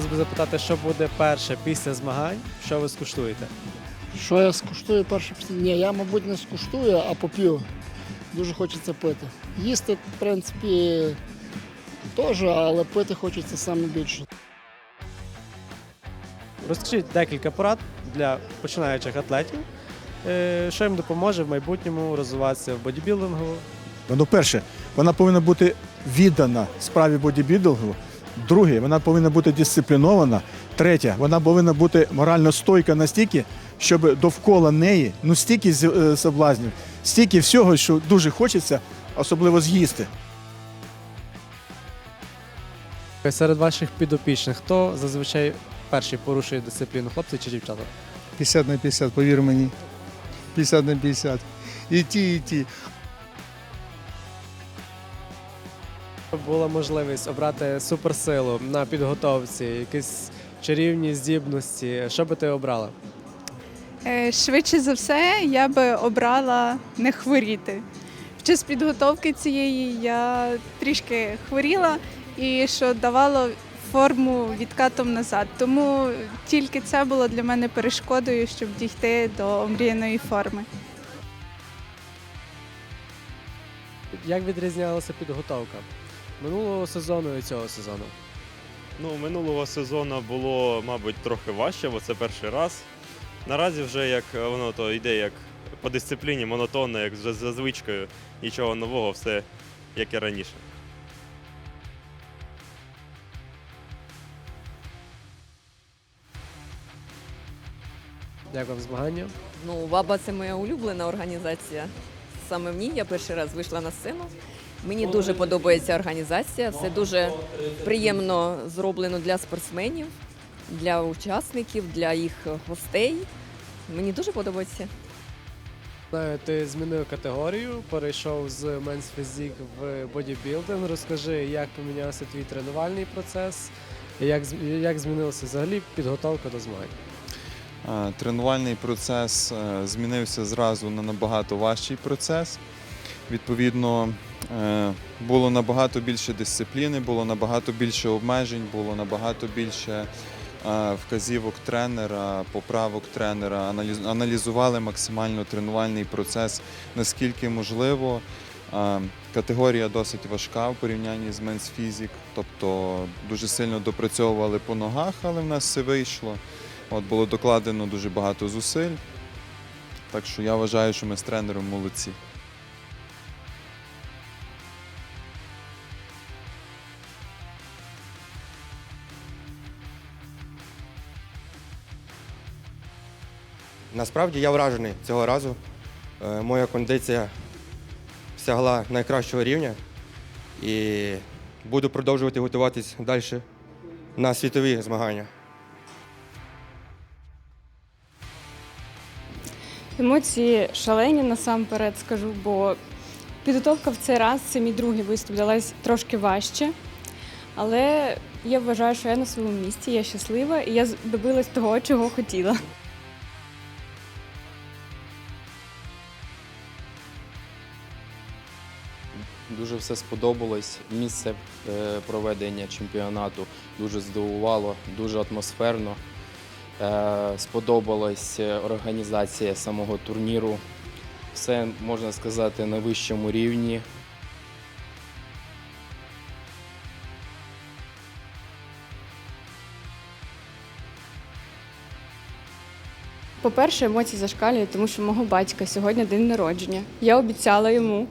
хотілося б запитати, що буде перше після змагань, що ви скуштуєте? Що я скуштую перше після? Ні, я, мабуть, не скуштую, а поп'ю. Дуже хочеться пити. Їсти, в принципі, теж, але пити хочеться саме більше. Розкажіть декілька порад для починаючих атлетів, е, що їм допоможе в майбутньому розвиватися в бодібілдингу. Ну, перше, вона повинна бути віддана справі бодібілдингу. Друге, вона повинна бути дисциплінована. Третє, вона повинна бути морально стойка настільки, щоб довкола неї ну стільки е, соблазнів, стільки всього, що дуже хочеться, особливо з'їсти. Серед ваших підопічних, хто зазвичай перший порушує дисципліну, хлопці чи дівчата? 50 на 50, повір мені. 50 на 50. І ті, і ті. Була можливість обрати суперсилу на підготовці, якісь чарівні здібності. Що би ти обрала? Е, Швидше за все, я би обрала не хворіти. Під час підготовки цієї я трішки хворіла і що давало форму відкатом назад. Тому тільки це було для мене перешкодою, щоб дійти до омріяної форми. Як відрізнялася підготовка минулого сезону і цього сезону? Ну, минулого сезону було, мабуть, трохи важче, бо це перший раз. Наразі вже як е, воно то йде як по дисципліні, монотонно, як за, за звичкою, нічого нового, все як і раніше. Як вам змагання? Ну, ВАБА це моя улюблена організація. Саме в ній я перший раз вийшла на сцену. Мені дуже подобається організація. Це дуже приємно зроблено для спортсменів, для учасників, для їх гостей. Мені дуже подобається. Знаю, ти змінив категорію, перейшов з Men's Physique в бодібілдинг. Розкажи, як помінявся твій тренувальний процес, як, як змінилася взагалі підготовка до змагань. Е, Тренувальний процес е, змінився зразу на набагато важчий процес. Відповідно, е, було набагато більше дисципліни, було набагато більше обмежень, було набагато більше е, вказівок тренера, поправок тренера. Аналізували максимально тренувальний процес, наскільки можливо. Е, Категорія досить важка в порівнянні з Men's Physique, тобто дуже сильно допрацьовували по ногах, але в нас все вийшло. От було докладено дуже багато зусиль. Так що я вважаю, що ми з тренером молодці. Насправді я вражений цього разу. Е, Моя кондиція сягла найкращого рівня і буду продовжувати готуватись далі на світові змагання. Емоції шалені насамперед скажу, бо підготовка в цей раз це мій другий виступ далась трошки важче. Але я вважаю, що я на своєму місці, я щаслива і я добилась того, чого хотіла. Дуже все сподобалось. Місце е, проведення чемпіонату дуже здивувало, дуже атмосферно. Е, Сподобалась е, організація самого турніру. Все можна сказати на вищому рівні. По-перше, емоції зашкалюють, тому що мого батька сьогодні день народження. Я обіцяла йому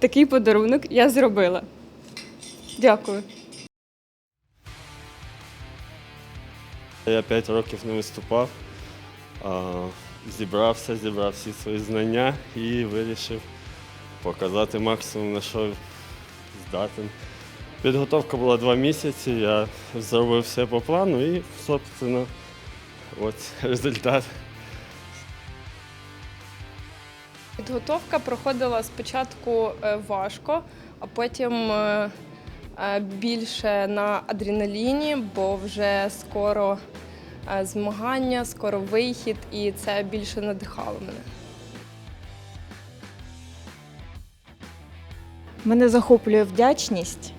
такий подарунок, я зробила. Дякую. Я 5 років не виступав, зібрався, зібрав всі свої знання і вирішив показати максимум, на що здатен. Підготовка була два місяці, я зробив все по плану і, собственно, от результат. Підготовка проходила спочатку е, важко, а потім е, е, більше на адреналіні, бо вже скоро змагання, скоро вихід, і це більше надихало мене. Мене захоплює вдячність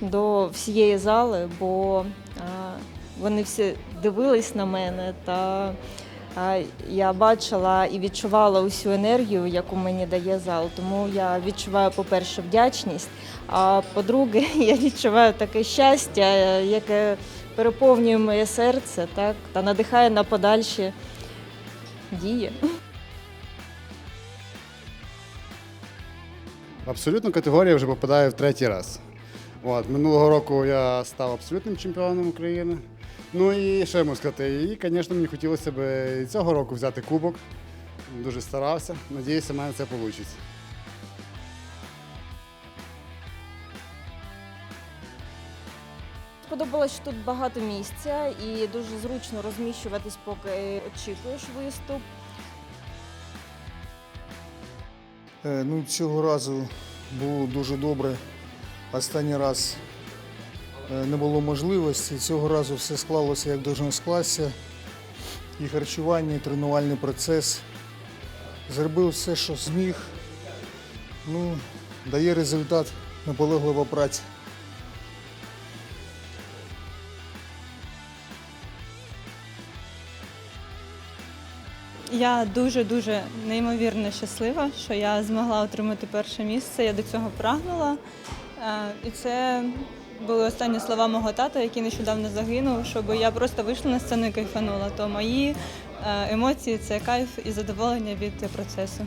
до всієї зали, бо Вони всі дивились на мене, та я бачила і відчувала усю енергію, яку мені дає зал. Тому я відчуваю, по-перше, вдячність. А по-друге, я відчуваю таке щастя, яке переповнює моє серце так, та надихає на подальші дії. В абсолютну категорію вже попадаю в третій раз. От, минулого року я став абсолютним чемпіоном України. Ну і що я можу сказати? І, звісно, мені хотілося б і цього року взяти кубок. Дуже старався. Надіюся, в мене це вийде. Сподобалось, що тут багато місця і дуже зручно розміщуватись, поки очікуєш виступ. Е, Ну, цього разу було дуже добре. Останній раз е, не було можливості. Цього разу все склалося, як должно скластися. І харчування, і тренувальний процес. Зробив все, що зміг. Ну, дає результат наполеглива праця. Я дуже дуже неймовірно щаслива, що я змогла отримати перше місце. Я до цього прагнула. Е, І це були останні слова мого тата, який нещодавно загинув, щоб я просто вийшла на сцену і кайфанула. То мої е, емоції це кайф і задоволення від процесу.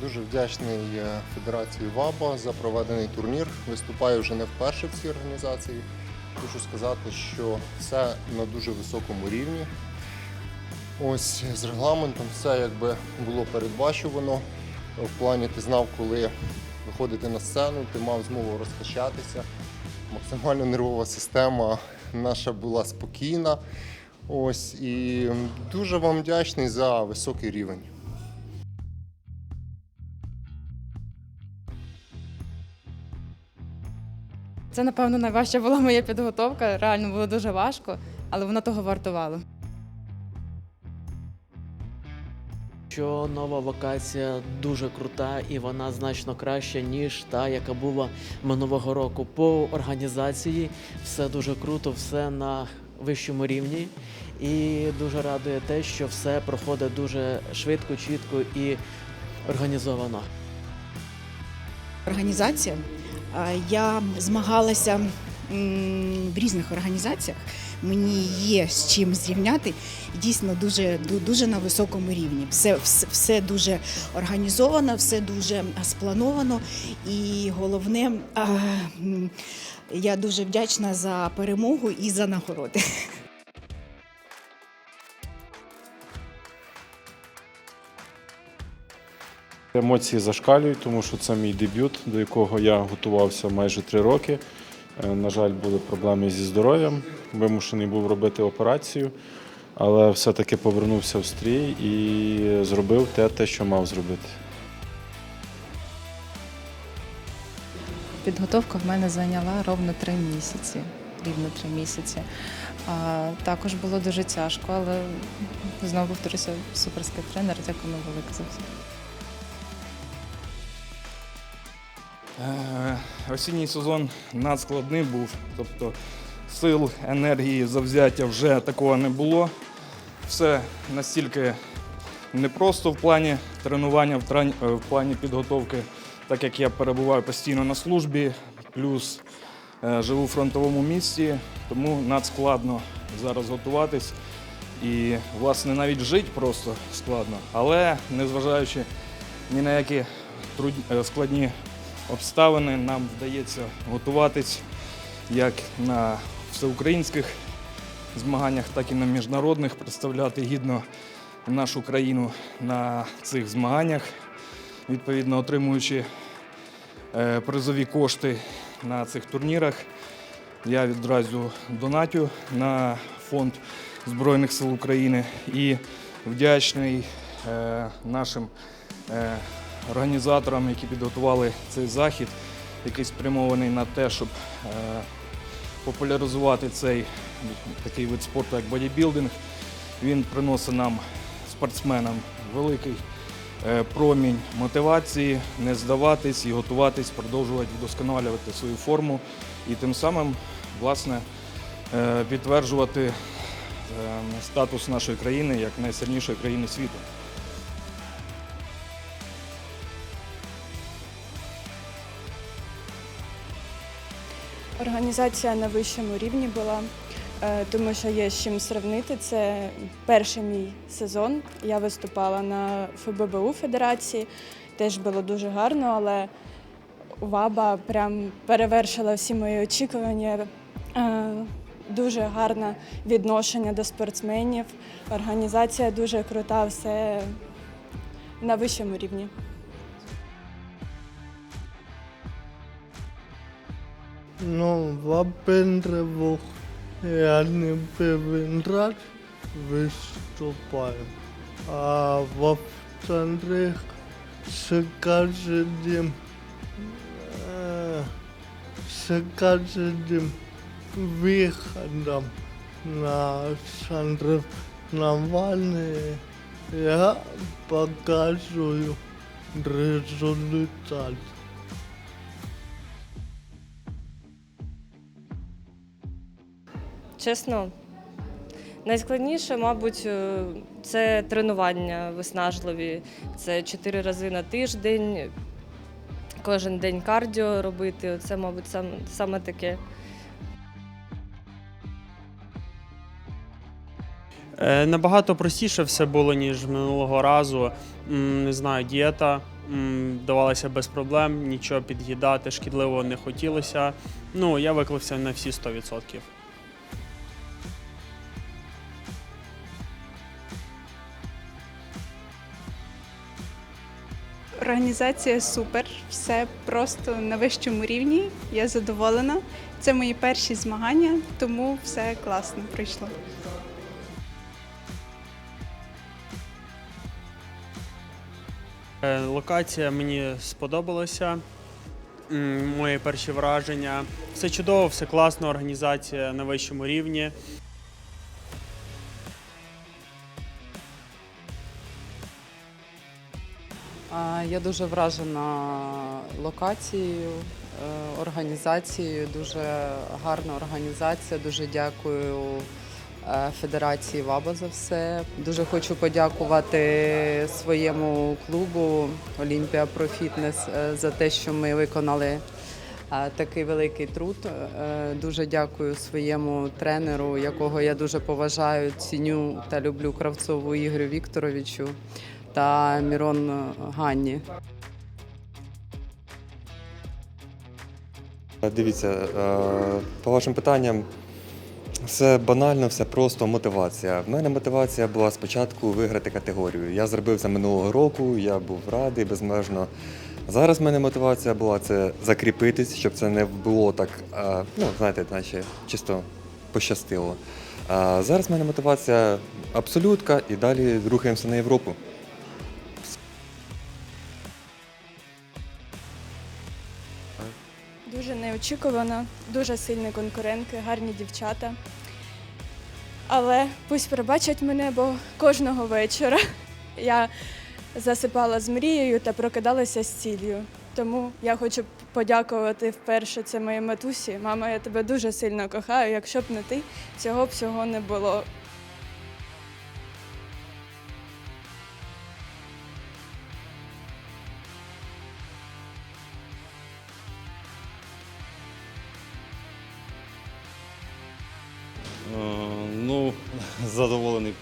Дуже вдячний Федерації ВАБА за проведений турнір. Виступаю вже не вперше в цій організації. Хочу сказати, що все на дуже високому рівні. Ось з регламентом все якби було передбачувано. В плані ти знав, коли виходити на сцену, ти мав змогу розкачатися. Максимально нервова система наша була спокійна. Ось і дуже вам вдячний за високий рівень. Це, напевно, найважча була моя підготовка. Реально було дуже важко, але воно того вартувало. Що нова локація дуже крута і вона значно краща, ніж та, яка була минулого року. По організації все дуже круто, все на вищому рівні. І дуже радує те, що все проходить дуже швидко, чітко і організовано. Організація. Я змагалася в різних організаціях. Мені є з чим зрівняти. Дійсно, дуже дуже на високому рівні. Все, все, все дуже організовано, все дуже сплановано. І головне, я дуже вдячна за перемогу і за нагороди. Емоції зашкалюють, тому що це мій дебют, до якого я готувався майже три роки. Е, На жаль, були проблеми зі здоров'ям. Вимушений був робити операцію, але все-таки повернувся в стрій і зробив те, те, що мав зробити. Підготовка в мене зайняла ровно три місяці. Рівно три місяці. А, також було дуже тяжко, але знову повторюся, суперський тренер. Дякую велике за все. Осінній сезон надскладний був, тобто сил, енергії, завзяття вже такого не було. Все настільки непросто в плані тренування, е, в плані підготовки, так як я перебуваю постійно на службі, плюс е, живу в фронтовому місті, тому надскладно зараз готуватись. І, власне, навіть жити просто складно. Але незважаючи ні на які е, складні обставини, нам вдається готуватись як на всеукраїнських змаганнях, так і на міжнародних, представляти гідно нашу країну на цих змаганнях, відповідно отримуючи е, призові кошти на цих турнірах. Я відразу донатю на фонд Збройних сил України і вдячний е, нашим е, організаторам, які підготували цей захід, який спрямований на те, щоб е, популяризувати цей такий вид спорту, як бодібілдинг. Він приносить нам, спортсменам, великий е, промінь мотивації, не здаватись і готуватись, продовжувати вдосконалювати свою форму і тим самим, власне, підтверджувати е, статус нашої країни як найсильнішої країни світу. Організація на вищому рівні була, е, тому що є з чим сравнити. Це перший мій сезон. Я виступала на ФББУ Федерації, теж було дуже гарно, але ВАБА прям перевершила всі мої очікування. Е, Дуже гарне відношення до спортсменів. Організація дуже крута, все на вищому рівні. Nova я не Певендрат выступаем. А во-вторых, каждым э, каждым выходом на Александров Навальный я показываю результат. Чесно, найскладніше, мабуть, е, це тренування виснажливі. Це чотири рази на тиждень, кожен день кардіо робити. Це, мабуть, сам, саме таке. Е, Набагато простіше все було, ніж минулого разу. Не знаю, дієта давалася без проблем, нічого під'їдати шкідливо не хотілося. Ну, я виклався на всі 100%. Організація супер, все просто на вищому рівні. Я задоволена. Це мої перші змагання, тому все класно пройшло. Е, Локація мені сподобалася. Мої перші враження. Все чудово, все класно, організація на вищому рівні. Я дуже вражена локацією, е, організацією. Дуже гарна організація. Дуже дякую е, Федерації ВАБА за все. Дуже хочу подякувати своєму клубу Олімпія Про Фітнес е, за те, що ми виконали такий великий труд. Дуже дякую своєму тренеру, якого я дуже поважаю, ціню та люблю Кравцову Ігорю Вікторовичу та Мірон Ганні. Дивіться, е, по вашим питанням, все банально, все просто мотивація. В мене мотивація була спочатку виграти категорію. Я зробив це минулого року, я був радий безмежно. Зараз в мене мотивація була це закріпитись, щоб це не було так, е, ну, знаєте, наче чисто пощастило. А зараз в мене мотивація абсолютка і далі рухаємося на Європу. Дуже неочікувано, дуже сильні конкурентки, гарні дівчата. Але пусть пробачать мене, бо кожного вечора я засипала з мрією та прокидалася з ціллю. Тому я хочу подякувати вперше це моїй матусі. Мама, я тебе дуже сильно кохаю. Якщо б не ти, цього всього не було.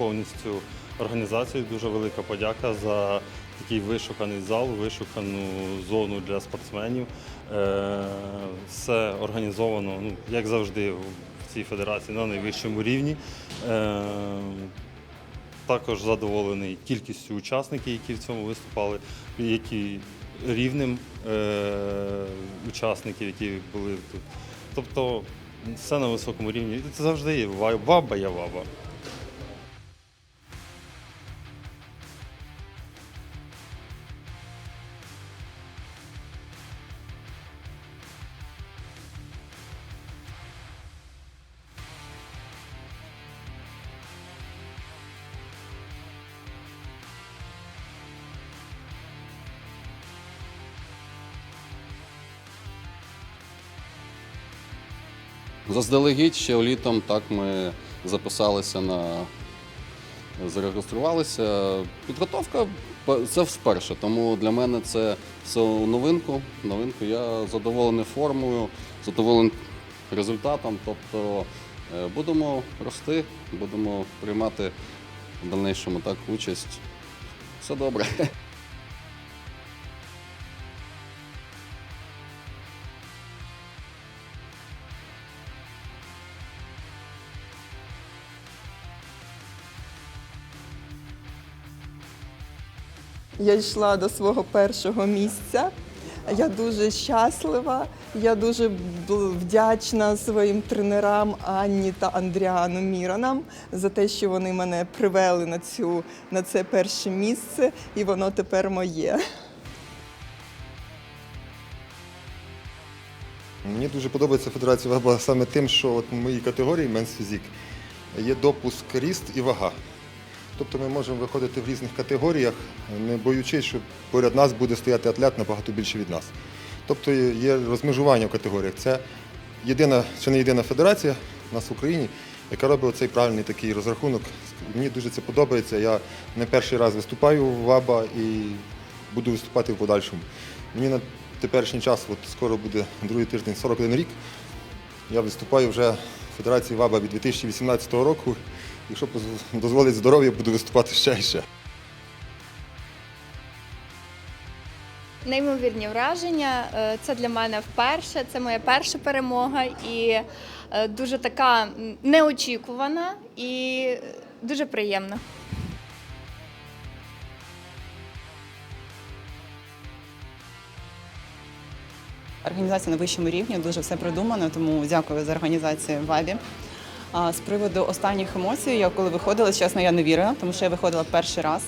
Повністю організацією. Дуже велика подяка за такий вишуканий зал, вишукану зону для спортсменів. Е, Все організовано, ну, як завжди, в цій федерації на найвищому рівні. Е, Також задоволений кількістю учасників, які в цьому виступали, які рівнем е, учасників, які були тут. Тобто все на високому рівні. Це завжди є ваба є ваба. Заздалегідь ще літом так ми записалися на зареєструвалися. Підготовка це вперше, тому для мене це все новинку. Новинку. Я задоволений формою, задоволений результатом. Тобто е, будемо рости, будемо приймати в дальнішому так участь. Все добре. Я йшла до свого першого місця. Я дуже щаслива. Я дуже вдячна своїм тренерам Анні та Андріану Міранам за те, що вони мене привели на цю на це перше місце, і воно тепер моє. Мені дуже подобається Федерація Веба саме тим, що от в моїй категорії Men's Physique є допуск ріст і вага. Тобто ми можемо виходити в різних категоріях, не боючись, що поряд нас буде стояти атлет набагато більше від нас. Тобто є розмежування в категоріях. Це єдина чи не єдина федерація у нас в Україні, яка робить цей правильний такий розрахунок. Мені дуже це подобається. Я не перший раз виступаю в АБА і буду виступати в подальшому. Мені на теперішній час, от скоро буде другий тиждень, 41 рік. Я виступаю вже в Федерації ВАБА від 2018 року. Якщо дозволить здоров'я, буду виступати ще і ще. Неймовірні враження. Е, Це для мене вперше, це моя перша перемога і е, дуже така неочікувана і дуже приємна. Організація на вищому рівні дуже все продумано, тому дякую за організацію Вабі. А з приводу останніх емоцій, я коли виходила, чесно, я не вірила, тому що я виходила перший раз.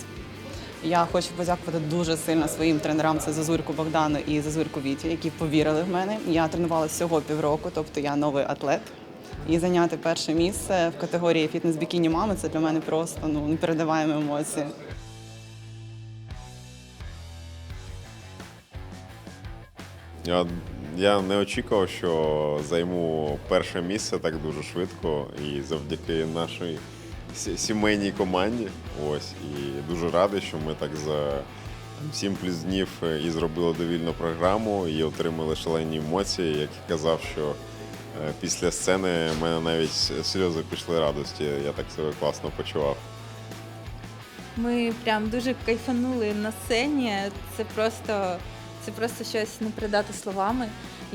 Я хочу подякувати дуже сильно своїм тренерам, це Зазурку Богдану і Зазурку Віті, які повірили в мене. Я тренувалася всього півроку, тобто я новий атлет. І зайняти перше місце в категорії фітнес-бікіні мами це для мене просто ну непередаваємо емоції. Я, я не очікував, що займу перше місце так дуже швидко і завдяки нашій сімейній команді. Ось і дуже радий, що ми так за 7 плюс днів і зробили довільну програму і отримали шалені емоції. Як і казав, що е, після сцени в мене навіть сльози пішли радості. Я так себе класно почував. Ми прям дуже кайфанули на сцені. Це просто, це просто щось не передати словами.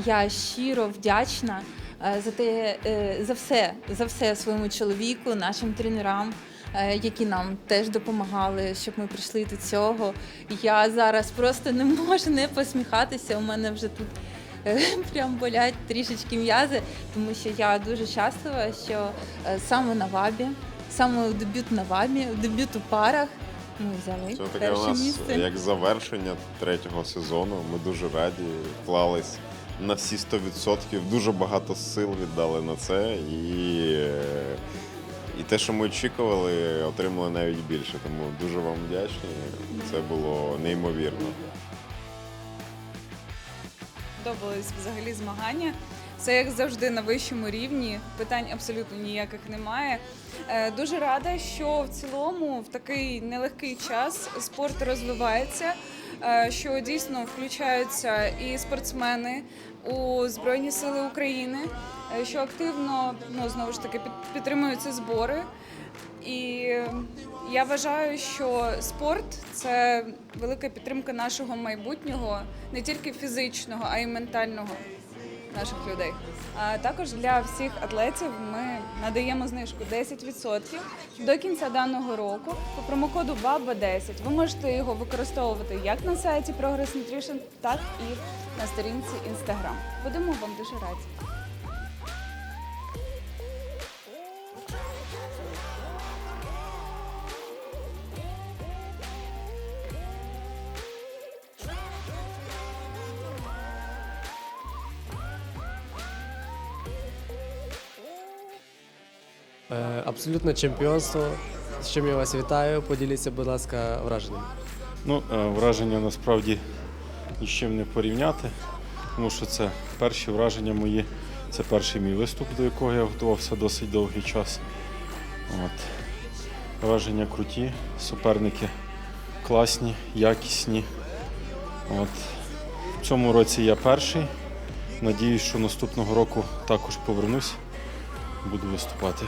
Я щиро вдячна е, за те, е, за все, за все своєму чоловіку, нашим тренерам, е, які нам теж допомагали, щоб ми прийшли до цього. Я зараз просто не можу не посміхатися. У мене вже тут прям болять трішечки м'язи, тому що я дуже щаслива, що саме на вабі, саме дебют на вабі, дебют у парах. Ми взяли Це таке у перше нас місце. як завершення третього сезону. Ми дуже раді, вклались на всі 100%, дуже багато сил віддали на це. І, і те, що ми очікували, отримали навіть більше. Тому дуже вам вдячні. Це було неймовірно. Подобались взагалі змагання. Все як завжди на вищому рівні. Питань абсолютно ніяких немає. Е, Дуже рада, що в цілому в такий нелегкий час спорт розвивається, е, що дійсно включаються і спортсмени у Збройні Сили України, е, що активно ну знову ж таки підтримуються збори. І я вважаю, що спорт це велика підтримка нашого майбутнього, не тільки фізичного, а й ментального наших людей. А також для всіх атлетів ми надаємо знижку 10% до кінця даного року по промокоду ВАБА10. Ви можете його використовувати як на сайті Progress Nutrition, так і на сторінці Instagram. Будемо вам дуже раді. Абсолютне чемпіонство. З чим я вас вітаю. Поділіться, будь ласка, враженням. Ну, е, враження насправді ні з чим не порівняти, тому що це перші враження мої Це перший мій виступ, до якого я готувався досить довгий час. От. Враження круті, суперники класні, якісні. От. В цьому році я перший. Надіюсь, що наступного року також повернусь, буду виступати.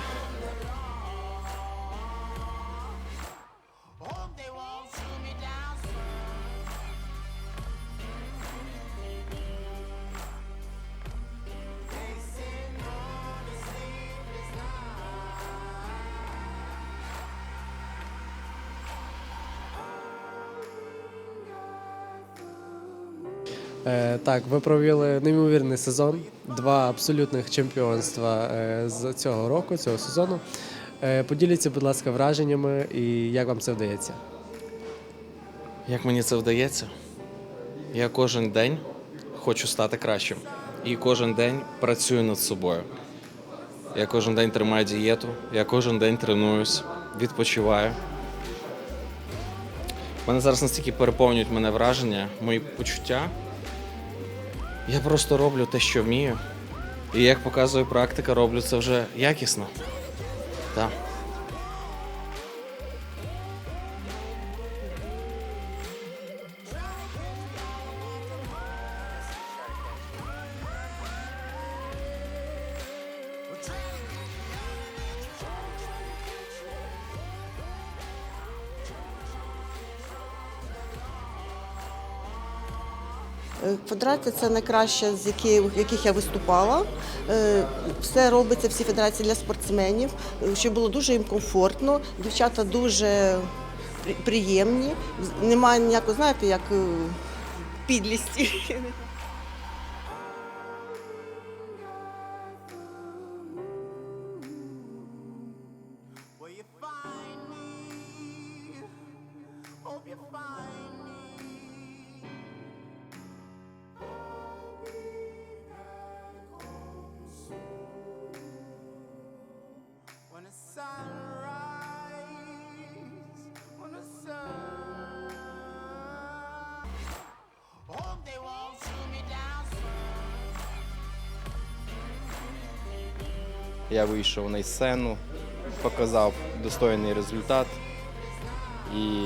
Так, ви провели неймовірний сезон, два абсолютних чемпіонства е, з цього року, цього сезону. Е, поділіться, будь ласка, враженнями і як вам це вдається. Як мені це вдається? Я кожен день хочу стати кращим. І кожен день працюю над собою. Я кожен день тримаю дієту, я кожен день тренуюсь, відпочиваю. Мене зараз настільки переповнюють мене враження, мої почуття. Я просто роблю те, що вмію. І як показує практика, роблю це вже якісно. Так. Федерація це найкраща, з які- в яких я виступала. Е, Все робиться, всі федерації для спортсменів, щоб було дуже їм комфортно. Дівчата дуже приємні. Немає ніякого, знаєте, як е, підлісті. Я вийшов на сцену, показав достойний результат. І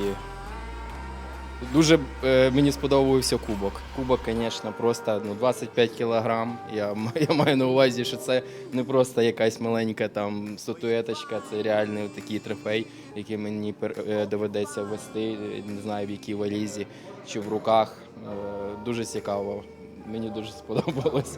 дуже е, мені сподобався кубок. Кубок, звісно, просто ну, 25 кілограм. Я, я маю на увазі, що це не просто якась маленька там статуеточка, це реальний такий трофей, який мені е, доведеться вести, е, не знаю в якій валізі чи в руках. Дуже цікаво. Мені дуже сподобалось.